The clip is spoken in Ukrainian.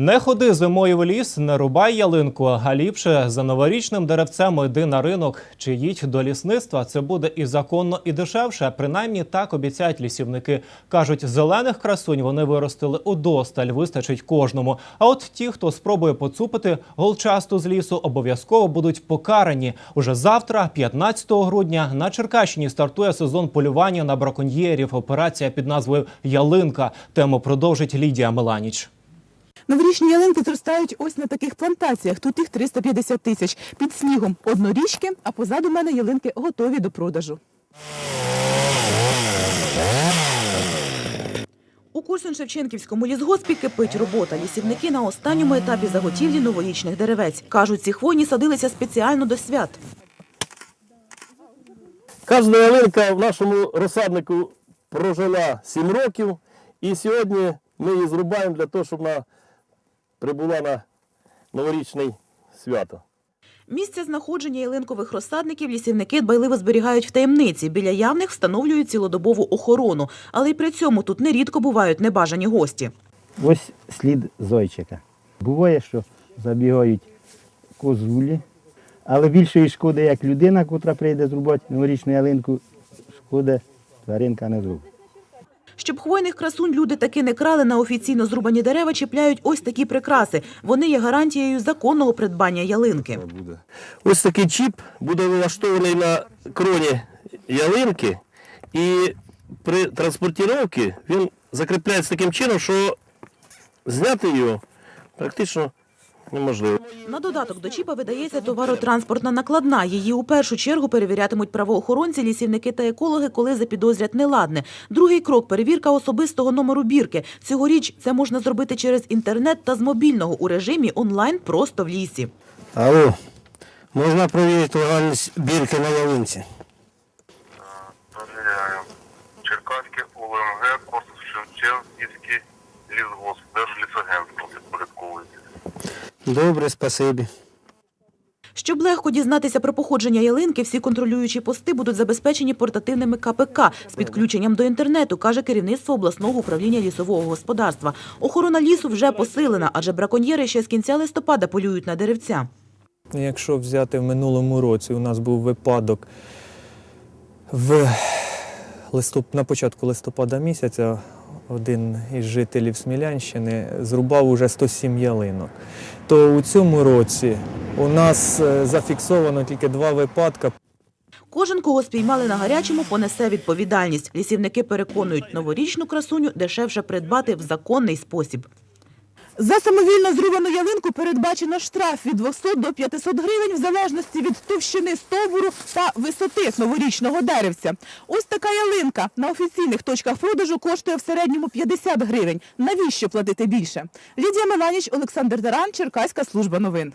Не ходи зимою в ліс, не рубай ялинку, а ліпше за новорічним деревцем йди на ринок чи їдь до лісництва. Це буде і законно, і дешевше. Принаймні так обіцяють лісівники. кажуть, зелених красунь вони виростили удосталь, вистачить кожному. А от ті, хто спробує поцупити голчасту з лісу, обов'язково будуть покарані. Уже завтра, 15 грудня, на Черкащині стартує сезон полювання на браконьєрів. Операція під назвою Ялинка. Тему продовжить Лідія Меланіч. Новорічні ялинки зростають ось на таких плантаціях. Тут їх 350 тисяч. Під снігом однорічки, а позаду мене ялинки готові до продажу. У Курсун-Шевченківському лісгоспі кипить робота. Лісівники на останньому етапі заготівлі новорічних деревець. Кажуть, ці хвойні садилися спеціально до свят. Кожна ялинка в нашому розсаднику прожила 7 років, і сьогодні ми її зрубаємо для того, щоб вона прибула на новорічне свято. Місце знаходження ялинкових розсадників лісівники дбайливо зберігають в таємниці. Біля явних встановлюють цілодобову охорону. Але й при цьому тут нерідко бувають небажані гості. Ось слід зойчика. Буває, що забігають козулі, але більшої шкоди, як людина, котра прийде зрубати новорічну ялинку, шкоди тваринка не зробить. Щоб хвойних красунь люди таки не крали на офіційно зрубані дерева, чіпляють ось такі прикраси. Вони є гарантією законного придбання ялинки. Ось такий чіп буде влаштований на кроні ялинки, і при транспортуванні він закріпляється таким чином, що зняти його практично неможливо. На додаток до чіпа видається товаротранспортна накладна. Її у першу чергу перевірятимуть правоохоронці, лісівники та екологи, коли запідозрять неладне. Другий крок перевірка особистого номеру бірки. Цьогоріч це можна зробити через інтернет та з мобільного у режимі онлайн просто в лісі. Алло, можна перевірити легальність бірки на ялинці? Перевіряю. Черкаське ОЛМГ, Корсус Шевченківський Добре, спасибі. Щоб легко дізнатися про походження ялинки, всі контролюючі пости будуть забезпечені портативними КПК з підключенням до інтернету, каже керівництво обласного управління лісового господарства. Охорона лісу вже посилена, адже браконьєри ще з кінця листопада полюють на деревця. Якщо взяти в минулому році, у нас був випадок в листоп... на початку листопада місяця один із жителів Смілянщини зрубав уже 107 ялинок. То у цьому році у нас е, зафіксовано тільки два випадки. Кожен, кого спіймали на гарячому, понесе відповідальність. Лісівники переконують, новорічну красуню дешевше придбати в законний спосіб. За самовільно зрубану ялинку передбачено штраф від 200 до 500 гривень в залежності від товщини стовбуру та висоти новорічного деревця. Ось така ялинка на офіційних точках продажу коштує в середньому 50 гривень. Навіщо платити більше? Лідія Меланіч, Олександр Даран, Черкаська служба новин.